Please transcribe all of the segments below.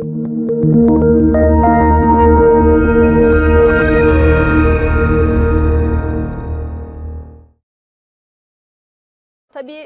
Tabii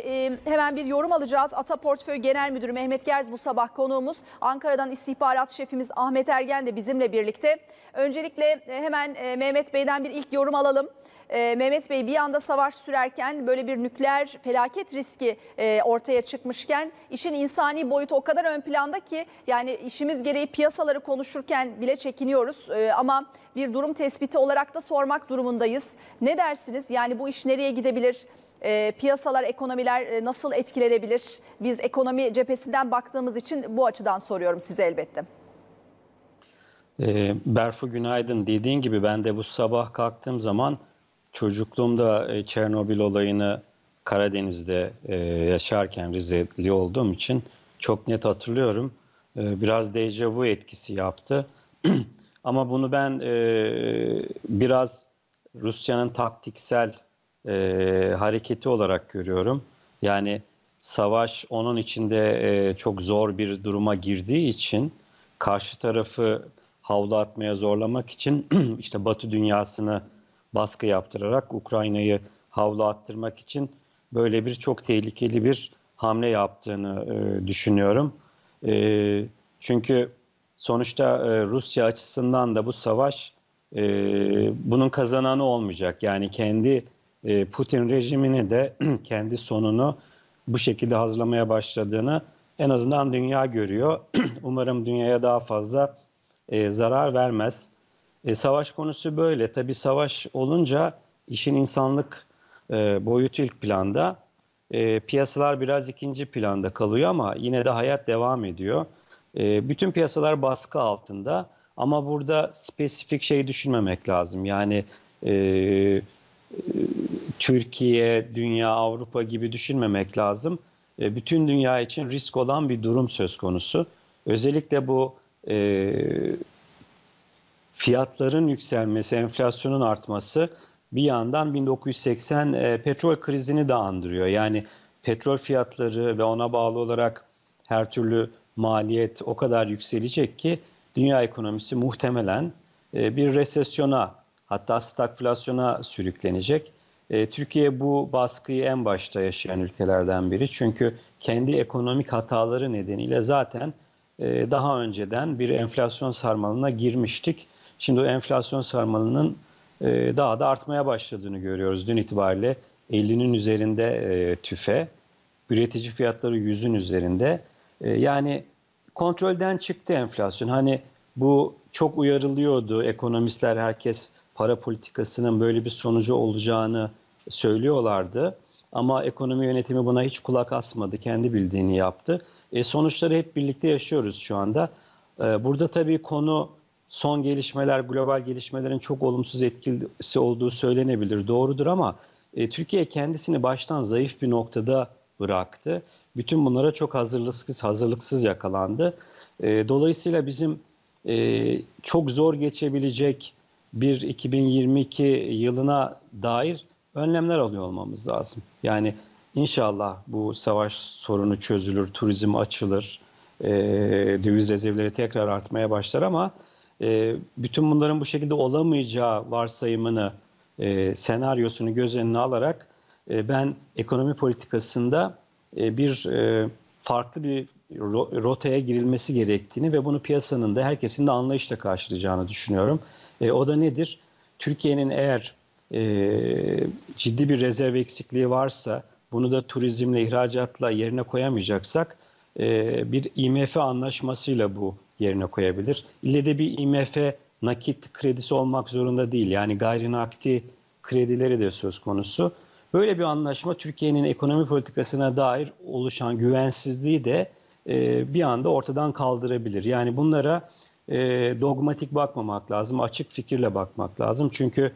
e, hemen bir yorum alacağız. Ata Portföy Genel Müdürü Mehmet Gerz bu sabah konuğumuz. Ankara'dan istihbarat şefimiz Ahmet Ergen de bizimle birlikte. Öncelikle e, hemen e, Mehmet Bey'den bir ilk yorum alalım. E, Mehmet Bey bir yanda savaş sürerken böyle bir nükleer felaket riski ortaya çıkmışken işin insani boyutu o kadar ön planda ki yani işimiz gereği piyasaları konuşurken bile çekiniyoruz. Ama bir durum tespiti olarak da sormak durumundayız. Ne dersiniz? Yani bu iş nereye gidebilir? E, piyasalar, ekonomiler e, nasıl etkilenebilir? Biz ekonomi cephesinden baktığımız için bu açıdan soruyorum size elbette. E, Berfu günaydın. Dediğin gibi ben de bu sabah kalktığım zaman çocukluğumda e, Çernobil olayını Karadeniz'de e, yaşarken Rize'li olduğum için çok net hatırlıyorum. E, biraz dejavu etkisi yaptı. Ama bunu ben e, biraz Rusya'nın taktiksel e, hareketi olarak görüyorum. Yani savaş onun içinde e, çok zor bir duruma girdiği için karşı tarafı havlu atmaya zorlamak için işte Batı dünyasını baskı yaptırarak Ukrayna'yı havlu attırmak için böyle bir çok tehlikeli bir hamle yaptığını e, düşünüyorum. E, çünkü sonuçta e, Rusya açısından da bu savaş e, bunun kazananı olmayacak. Yani kendi e, Putin rejimini de kendi sonunu bu şekilde hazırlamaya başladığını en azından dünya görüyor. Umarım dünyaya daha fazla e, zarar vermez. E, savaş konusu böyle. Tabii savaş olunca işin insanlık e, boyutu ilk planda. E, piyasalar biraz ikinci planda kalıyor ama yine de hayat devam ediyor. E, bütün piyasalar baskı altında ama burada spesifik şey düşünmemek lazım. Yani e, Türkiye, dünya, Avrupa gibi düşünmemek lazım. E, bütün dünya için risk olan bir durum söz konusu. Özellikle bu e, fiyatların yükselmesi, enflasyonun artması bir yandan 1980 e, petrol krizini de andırıyor. Yani petrol fiyatları ve ona bağlı olarak her türlü maliyet o kadar yükselecek ki dünya ekonomisi muhtemelen e, bir resesyona hatta stagflasyona sürüklenecek. E, Türkiye bu baskıyı en başta yaşayan ülkelerden biri. Çünkü kendi ekonomik hataları nedeniyle zaten e, daha önceden bir enflasyon sarmalına girmiştik. Şimdi o enflasyon sarmalının e, daha da artmaya başladığını görüyoruz. Dün itibariyle 50'nin üzerinde tüfe, üretici fiyatları 100'ün üzerinde. Yani kontrolden çıktı enflasyon. Hani bu çok uyarılıyordu. Ekonomistler herkes para politikasının böyle bir sonucu olacağını söylüyorlardı. Ama ekonomi yönetimi buna hiç kulak asmadı. Kendi bildiğini yaptı. E, sonuçları hep birlikte yaşıyoruz şu anda. E, burada tabii konu son gelişmeler, global gelişmelerin çok olumsuz etkisi olduğu söylenebilir. Doğrudur ama e, Türkiye kendisini baştan zayıf bir noktada bıraktı. Bütün bunlara çok hazırlıksız, hazırlıksız yakalandı. E, dolayısıyla bizim e, çok zor geçebilecek bir 2022 yılına dair önlemler alıyor olmamız lazım. Yani inşallah bu savaş sorunu çözülür, turizm açılır, e, döviz rezervleri tekrar artmaya başlar ama e, bütün bunların bu şekilde olamayacağı varsayımını, e, senaryosunu göz önüne alarak e, ben ekonomi politikasında e, bir e, farklı bir rotaya girilmesi gerektiğini ve bunu piyasanın da herkesin de anlayışla karşılayacağını düşünüyorum. E, o da nedir? Türkiye'nin eğer e, ciddi bir rezerv eksikliği varsa bunu da turizmle, ihracatla yerine koyamayacaksak e, bir IMF anlaşmasıyla bu yerine koyabilir. İlle de bir IMF nakit kredisi olmak zorunda değil. Yani gayri nakdi kredileri de söz konusu. Böyle bir anlaşma Türkiye'nin ekonomi politikasına dair oluşan güvensizliği de e, bir anda ortadan kaldırabilir. Yani bunlara e, dogmatik bakmamak lazım, açık fikirle bakmak lazım. Çünkü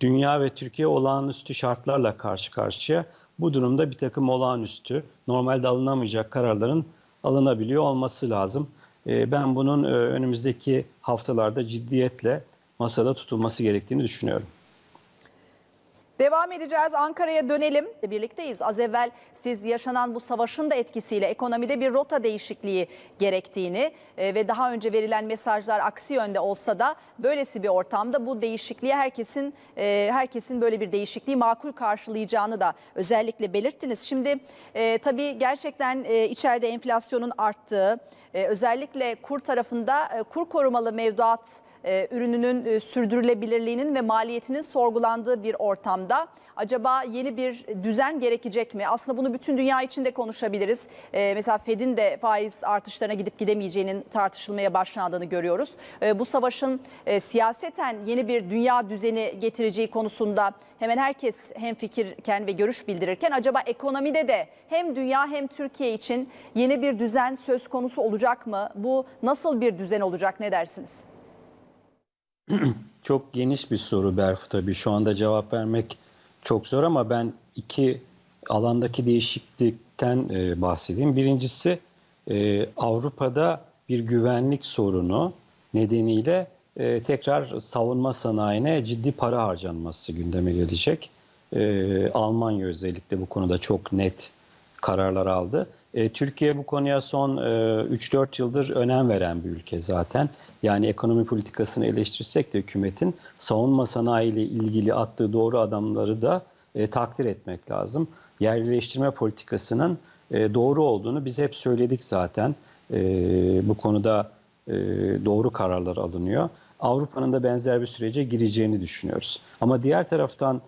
dünya ve Türkiye olağanüstü şartlarla karşı karşıya. Bu durumda bir takım olağanüstü, normalde alınamayacak kararların alınabiliyor olması lazım. E, ben bunun e, önümüzdeki haftalarda ciddiyetle masada tutulması gerektiğini düşünüyorum. Devam edeceğiz. Ankara'ya dönelim. Birlikteyiz. Az evvel siz yaşanan bu savaşın da etkisiyle ekonomide bir rota değişikliği gerektiğini e, ve daha önce verilen mesajlar aksi yönde olsa da böylesi bir ortamda bu değişikliğe herkesin e, herkesin böyle bir değişikliği makul karşılayacağını da özellikle belirttiniz. Şimdi e, tabii gerçekten içeride enflasyonun arttığı, özellikle kur tarafında kur korumalı mevduat e, ürününün e, sürdürülebilirliğinin ve maliyetinin sorgulandığı bir ortamda acaba yeni bir düzen gerekecek mi? Aslında bunu bütün dünya için de konuşabiliriz. E, mesela Fed'in de faiz artışlarına gidip gidemeyeceğinin tartışılmaya başlandığını görüyoruz. Bu savaşın siyaseten yeni bir dünya düzeni getireceği konusunda hemen herkes hem fikirken ve görüş bildirirken acaba ekonomide de hem dünya hem Türkiye için yeni bir düzen söz konusu olacak mı? Bu nasıl bir düzen olacak ne dersiniz? Çok geniş bir soru Berfu tabii. Şu anda cevap vermek çok zor ama ben iki alandaki değişiklikten e, bahsedeyim. Birincisi e, Avrupa'da bir güvenlik sorunu nedeniyle e, tekrar savunma sanayine ciddi para harcanması gündeme gelecek. E, Almanya özellikle bu konuda çok net kararlar aldı. E, Türkiye bu konuya son e, 3-4 yıldır önem veren bir ülke zaten. Yani ekonomi politikasını eleştirsek de hükümetin savunma sanayi ile ilgili attığı doğru adamları da e, takdir etmek lazım. Yerleştirme politikasının e, doğru olduğunu biz hep söyledik zaten. Bu konuda doğru kararlar alınıyor. Avrupa'nın da benzer bir sürece gireceğini düşünüyoruz. Ama diğer taraftan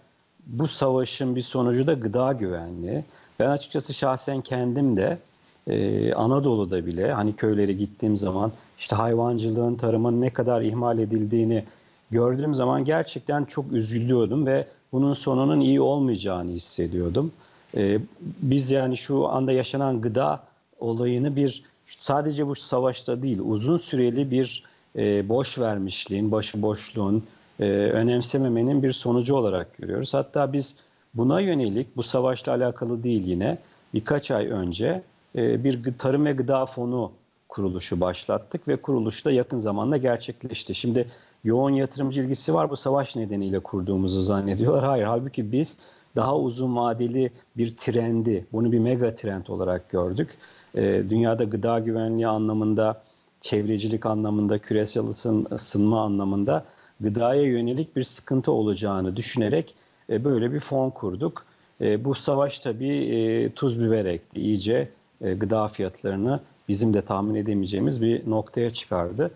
bu savaşın bir sonucu da gıda güvenliği. Ben açıkçası şahsen kendim de e, Anadolu'da bile hani köylere gittiğim zaman işte hayvancılığın, tarımın ne kadar ihmal edildiğini gördüğüm zaman gerçekten çok üzülüyordum ve bunun sonunun iyi olmayacağını hissediyordum. E, biz yani şu anda yaşanan gıda olayını bir sadece bu savaşta değil uzun süreli bir e, boş vermişliğin, başıboşluğun, e, önemsememenin bir sonucu olarak görüyoruz. Hatta biz buna yönelik bu savaşla alakalı değil yine birkaç ay önce e, bir tarım ve gıda fonu kuruluşu başlattık ve kuruluş da yakın zamanda gerçekleşti. Şimdi yoğun yatırımcı ilgisi var bu savaş nedeniyle kurduğumuzu zannediyorlar. Hayır halbuki biz daha uzun vadeli bir trendi, bunu bir mega trend olarak gördük. E, dünyada gıda güvenliği anlamında, çevrecilik anlamında, küresel ısın, ısınma anlamında gıdaya yönelik bir sıkıntı olacağını düşünerek e, böyle bir fon kurduk. E, bu savaş tabii e, tuz biber ekti. İyice gıda fiyatlarını bizim de tahmin edemeyeceğimiz bir noktaya çıkardı.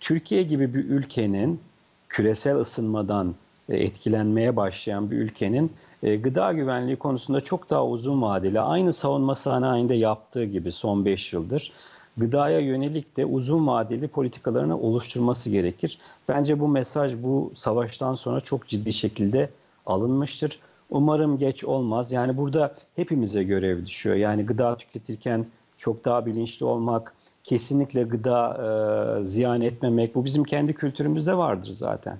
Türkiye gibi bir ülkenin küresel ısınmadan etkilenmeye başlayan bir ülkenin gıda güvenliği konusunda çok daha uzun vadeli, aynı savunma sanayinde yaptığı gibi son 5 yıldır gıdaya yönelik de uzun vadeli politikalarını oluşturması gerekir. Bence bu mesaj bu savaştan sonra çok ciddi şekilde alınmıştır. Umarım geç olmaz. Yani burada hepimize görev düşüyor. Yani gıda tüketirken çok daha bilinçli olmak, kesinlikle gıda e, ziyan etmemek. Bu bizim kendi kültürümüzde vardır zaten.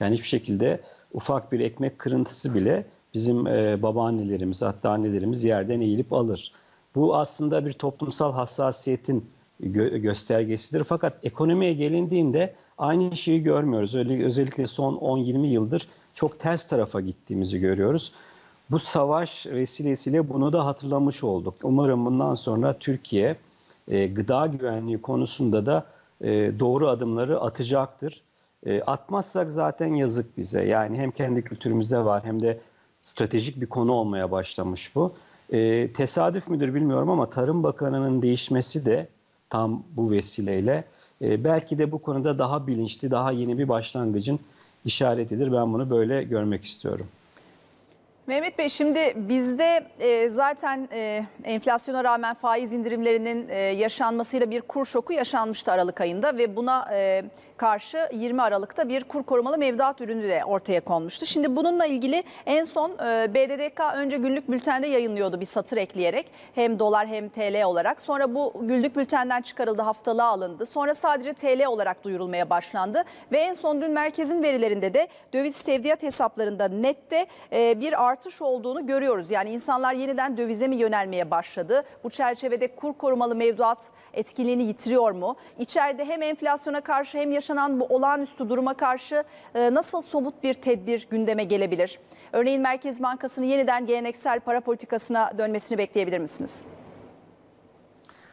Yani hiçbir şekilde ufak bir ekmek kırıntısı bile bizim e, babaannelerimiz hatta annelerimiz yerden eğilip alır. Bu aslında bir toplumsal hassasiyetin gö- göstergesidir. Fakat ekonomiye gelindiğinde aynı şeyi görmüyoruz. Özellikle son 10-20 yıldır çok ters tarafa gittiğimizi görüyoruz. Bu savaş vesilesiyle bunu da hatırlamış olduk. Umarım bundan sonra Türkiye e, gıda güvenliği konusunda da e, doğru adımları atacaktır. E, atmazsak zaten yazık bize. Yani hem kendi kültürümüzde var hem de stratejik bir konu olmaya başlamış bu. E, tesadüf müdür bilmiyorum ama Tarım Bakanı'nın değişmesi de tam bu vesileyle e, belki de bu konuda daha bilinçli, daha yeni bir başlangıcın işaretidir. Ben bunu böyle görmek istiyorum. Mehmet Bey şimdi bizde e, zaten e, enflasyona rağmen faiz indirimlerinin e, yaşanmasıyla bir kur şoku yaşanmıştı Aralık ayında ve buna e, karşı 20 Aralık'ta bir kur korumalı mevduat ürünü de ortaya konmuştu. Şimdi bununla ilgili en son e, BDDK önce günlük bültende yayınlıyordu bir satır ekleyerek hem dolar hem TL olarak. Sonra bu günlük bültenden çıkarıldı haftalığa alındı. Sonra sadece TL olarak duyurulmaya başlandı ve en son dün merkezin verilerinde de döviz tevdiat hesaplarında nette e, bir artış olduğunu görüyoruz. Yani insanlar yeniden dövize mi yönelmeye başladı? Bu çerçevede kur korumalı mevduat etkinliğini yitiriyor mu? İçeride hem enflasyona karşı hem yaşanan bu olağanüstü duruma karşı e, nasıl somut bir tedbir gündeme gelebilir? Örneğin Merkez Bankası'nın yeniden geleneksel para politikasına dönmesini bekleyebilir misiniz?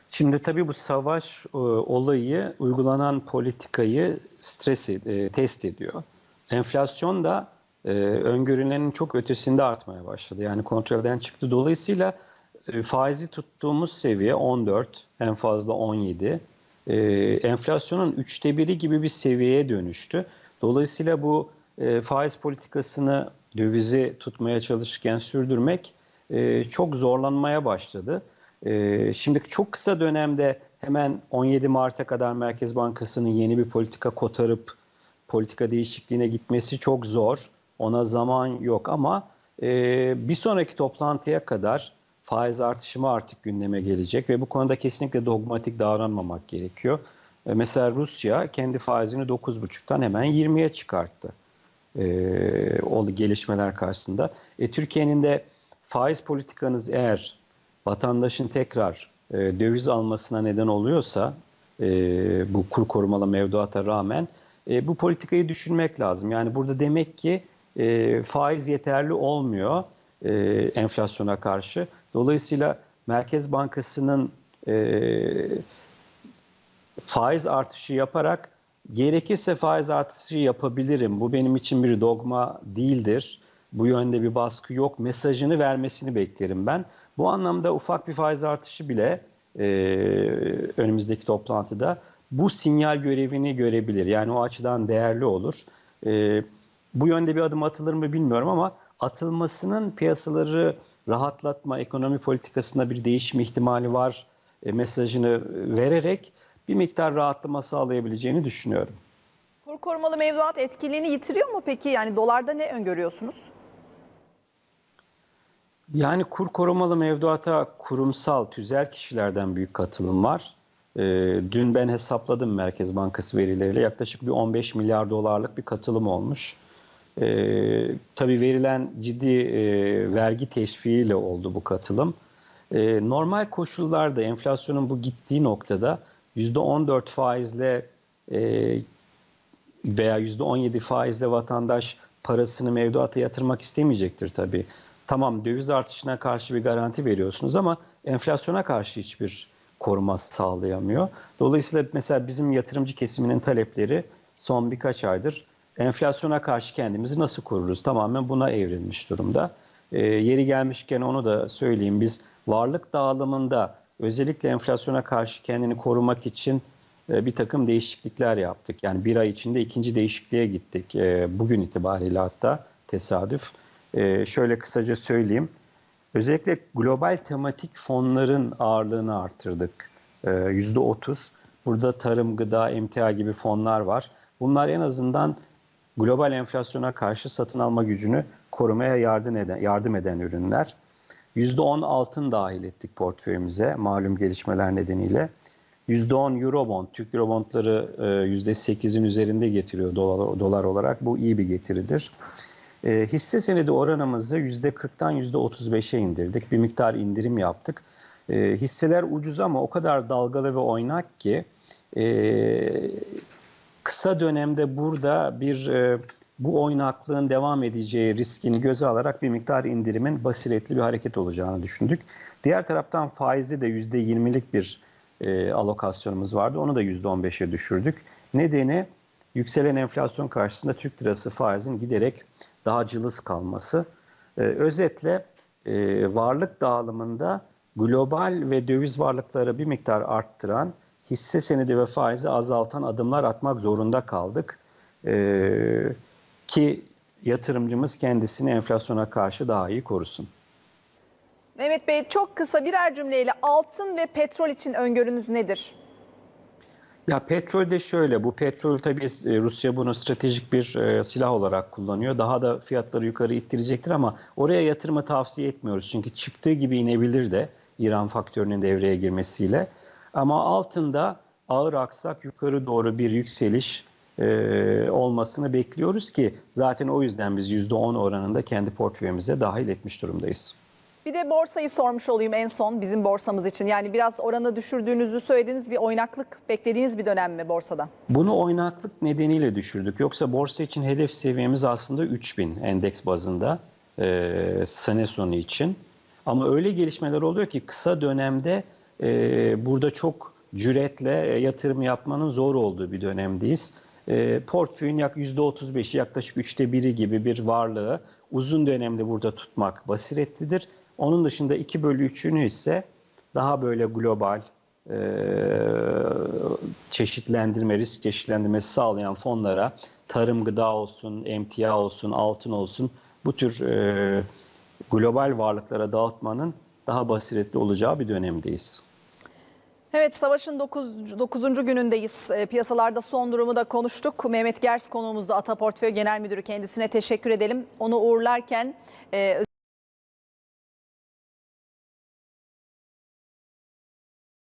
Şimdi tabii bu savaş e, olayı uygulanan politikayı stres e, test ediyor. Enflasyon da e, öngörülenin çok ötesinde artmaya başladı. Yani kontrolden çıktı. Dolayısıyla e, faizi tuttuğumuz seviye 14, en fazla 17. E, enflasyonun üçte biri gibi bir seviyeye dönüştü. Dolayısıyla bu e, faiz politikasını dövizi tutmaya çalışırken sürdürmek e, çok zorlanmaya başladı. E, şimdi çok kısa dönemde hemen 17 Mart'a kadar Merkez Bankası'nın yeni bir politika kotarıp politika değişikliğine gitmesi çok zor. Ona zaman yok ama e, bir sonraki toplantıya kadar faiz artışı mı artık gündeme gelecek ve bu konuda kesinlikle dogmatik davranmamak gerekiyor. E, mesela Rusya kendi faizini 9,5'tan hemen 20'ye çıkarttı. E, o gelişmeler karşısında. E, Türkiye'nin de faiz politikanız eğer vatandaşın tekrar e, döviz almasına neden oluyorsa e, bu kur korumalı mevduata rağmen e, bu politikayı düşünmek lazım. Yani burada demek ki e, faiz yeterli olmuyor e, enflasyona karşı. Dolayısıyla Merkez Bankası'nın e, faiz artışı yaparak gerekirse faiz artışı yapabilirim. Bu benim için bir dogma değildir. Bu yönde bir baskı yok. Mesajını vermesini beklerim ben. Bu anlamda ufak bir faiz artışı bile e, önümüzdeki toplantıda bu sinyal görevini görebilir. Yani o açıdan değerli olur. E, bu yönde bir adım atılır mı bilmiyorum ama atılmasının piyasaları rahatlatma, ekonomi politikasında bir değişim ihtimali var e, mesajını vererek bir miktar rahatlama sağlayabileceğini düşünüyorum. Kur korumalı mevduat etkinliğini yitiriyor mu peki? Yani dolarda ne öngörüyorsunuz? Yani kur korumalı mevduata kurumsal, tüzel kişilerden büyük katılım var. E, dün ben hesapladım Merkez Bankası verileriyle yaklaşık bir 15 milyar dolarlık bir katılım olmuş. E, tabii verilen ciddi e, vergi teşviğiyle oldu bu katılım. E, normal koşullarda enflasyonun bu gittiği noktada %14 faizle e, veya %17 faizle vatandaş parasını mevduata yatırmak istemeyecektir tabii. Tamam döviz artışına karşı bir garanti veriyorsunuz ama enflasyona karşı hiçbir koruma sağlayamıyor. Dolayısıyla mesela bizim yatırımcı kesiminin talepleri son birkaç aydır enflasyona karşı kendimizi nasıl koruruz? Tamamen buna evrilmiş durumda. E, yeri gelmişken onu da söyleyeyim. Biz varlık dağılımında özellikle enflasyona karşı kendini korumak için e, bir takım değişiklikler yaptık. Yani bir ay içinde ikinci değişikliğe gittik. E, bugün itibariyle hatta tesadüf. E, şöyle kısaca söyleyeyim. Özellikle global tematik fonların ağırlığını artırdık. Yüzde otuz. Burada tarım, gıda, emtia gibi fonlar var. Bunlar en azından global enflasyona karşı satın alma gücünü korumaya yardım eden, yardım eden ürünler. %10 altın dahil ettik portföyümüze malum gelişmeler nedeniyle. %10 Eurobond, Türk Eurobondları %8'in üzerinde getiriyor dolar, dolar olarak. Bu iyi bir getiridir. E, hisse senedi oranımızı %40'tan %35'e indirdik. Bir miktar indirim yaptık. E, hisseler ucuz ama o kadar dalgalı ve oynak ki e, kısa dönemde burada bir e, bu oynaklığın devam edeceği riskini göze alarak bir miktar indirimin basiretli bir hareket olacağını düşündük. Diğer taraftan faizde de %20'lik bir e, alokasyonumuz vardı. Onu da %15'e düşürdük. Nedeni yükselen enflasyon karşısında Türk lirası faizin giderek daha cılız kalması. E, özetle e, varlık dağılımında global ve döviz varlıkları bir miktar arttıran, hisse senedi ve faizi azaltan adımlar atmak zorunda kaldık. E, ki yatırımcımız kendisini enflasyona karşı daha iyi korusun. Mehmet Bey çok kısa birer cümleyle altın ve petrol için öngörünüz nedir? Ya petrol de şöyle, bu petrol tabii e, Rusya bunu stratejik bir e, silah olarak kullanıyor. Daha da fiyatları yukarı ittirecektir ama oraya yatırımı tavsiye etmiyoruz. Çünkü çıktığı gibi inebilir de İran faktörünün devreye girmesiyle. Ama altında ağır aksak yukarı doğru bir yükseliş e, olmasını bekliyoruz ki zaten o yüzden biz %10 oranında kendi portföyümüze dahil etmiş durumdayız. Bir de borsayı sormuş olayım en son bizim borsamız için. Yani biraz oranı düşürdüğünüzü söylediğiniz bir oynaklık beklediğiniz bir dönem mi borsada? Bunu oynaklık nedeniyle düşürdük. Yoksa borsa için hedef seviyemiz aslında 3000 endeks bazında e, sene sonu için. Ama öyle gelişmeler oluyor ki kısa dönemde e, burada çok cüretle e, yatırım yapmanın zor olduğu bir dönemdeyiz. E, portföyün yak %35'i yaklaşık üçte biri gibi bir varlığı uzun dönemde burada tutmak basiretlidir. Onun dışında 2 bölü 3'ünü ise daha böyle global, e, çeşitlendirme, risk çeşitlendirmesi sağlayan fonlara tarım gıda olsun, emtia olsun, altın olsun bu tür e, global varlıklara dağıtmanın daha basiretli olacağı bir dönemdeyiz. Evet savaşın 9. 9. günündeyiz. E, piyasalarda son durumu da konuştuk. Mehmet Gers konuğumuzda Ata Portföy Genel Müdürü kendisine teşekkür edelim. Onu uğurlarken e,